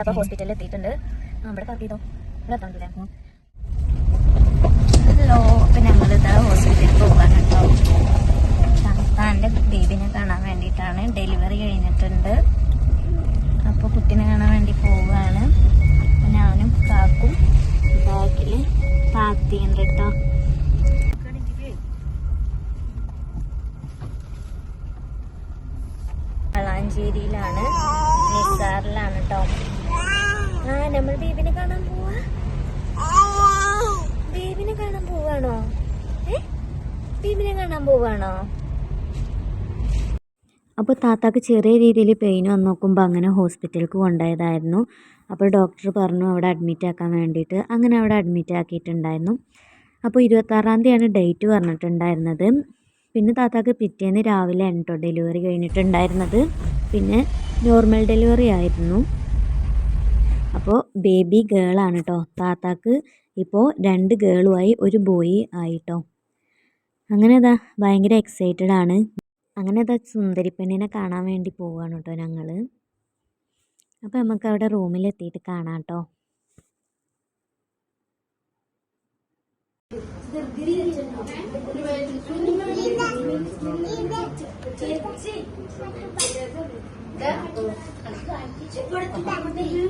അപ്പൊ ഹോസ്പിറ്റലിൽ എത്തിയിട്ടുണ്ട്. ഇവിടെ കറക്റ്റ് ചെയ്തോ? ഇവിടെ എത്താണ്ടില്ലേ ഹലോ അപ്പൊ ഞങ്ങൾ ഇതാ ഹോസ്പിറ്റലിൽ പോകാൻ കേട്ടോ ബേബിനെ കാണാൻ വേണ്ടിയിട്ടാണ് ഡെലിവറി കഴിഞ്ഞിട്ടുണ്ട്. അപ്പോൾ കുട്ടീനെ കാണാൻ വേണ്ടി പോവുകയാണ് ഞാനും കാക്കും ബാക്കിൽ താത്തിയുണ്ട് കേട്ടോ വളാഞ്ചേരിയിലാണ്. നിസാറിലാണ് കേട്ടോ നമ്മൾ ബേബിനെ കാണാൻ പോവാ? ബേബിനെ കാണാൻ പോവാണോ? ബേബിനെ കാണാൻ പോവാണോ? അപ്പോൾ താത്താക്ക് ചെറിയ രീതിയിൽ പെയിൻ വന്ന് നോക്കുമ്പോൾ അങ്ങനെ ഹോസ്പിറ്റലിലേക്ക് കൊണ്ടുപോയതായിരുന്നു. അപ്പോൾ ഡോക്ടർ പറഞ്ഞു അവിടെ അഡ്മിറ്റ് ആക്കാൻ വേണ്ടിയിട്ട് അങ്ങനെ അവിടെ അഡ്മിറ്റ് ആക്കിയിട്ടുണ്ടായിരുന്നു. അപ്പോൾ ഇരുപത്താറാം തീയതിയാണ് ഡേറ്റ് പറഞ്ഞിട്ടുണ്ടായിരുന്നത്. പിന്നെ താത്താക്ക് പിറ്റേന്ന് രാവിലെ ആണ് കേട്ടോ ഡെലിവറി കഴിഞ്ഞിട്ടുണ്ടായിരുന്നത്. പിന്നെ നോർമൽ ഡെലിവറി ആയിരുന്നു. അപ്പോൾ ബേബി ഗേളാണ് കേട്ടോ താത്താക്ക് ഇപ്പോൾ രണ്ട് ഗേളുമായി ഒരു ബോയി ആയിട്ടോ അങ്ങനെ അതാ ഭയങ്കര എക്സൈറ്റഡ് ആണ്. അങ്ങനെ അതാ സുന്ദരി പെണ്ണിനെ കാണാൻ വേണ്ടി പോവുകയാണ് കേട്ടോ ഞങ്ങൾ അപ്പോൾ നമുക്ക് അവിടെ റൂമിലെത്തിയിട്ട് കാണാം കേട്ടോ വാവാവും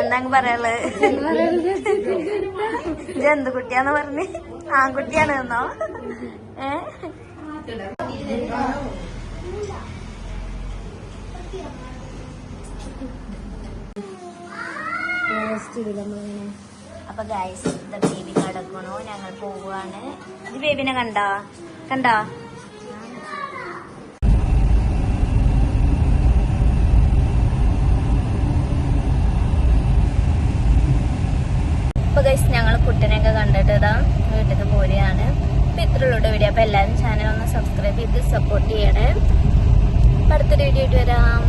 എന്താ പറയാൾ ഇത് എന്ത് കുട്ടിയാന്ന് പറഞ്ഞ്? ആൺകുട്ടിയാണ് എന്നോ? അപ്പൊ ഇത് ബേബി കടക്കണോ ഞങ്ങൾ പോവാണ്. ഇത് ബേബിനെ കണ്ടോ? കണ്ടോ അപ്പൊ ഗൈസ് ഞങ്ങൾ കുട്ടനെയൊക്കെ കണ്ടിട്ട് ഇതാ വീട്ടിൽ പോരുകയാണ്. അപ്പൊ ഇത്രയുള്ള വീഡിയോ അപ്പൊ എല്ലാവരും ചാനൽ ഒന്ന് സബ്സ്ക്രൈബ് ചെയ്ത് സപ്പോർട്ട് ചെയ്യണേ. അടുത്തൊരു വീഡിയോ ആയിട്ട് വരാം.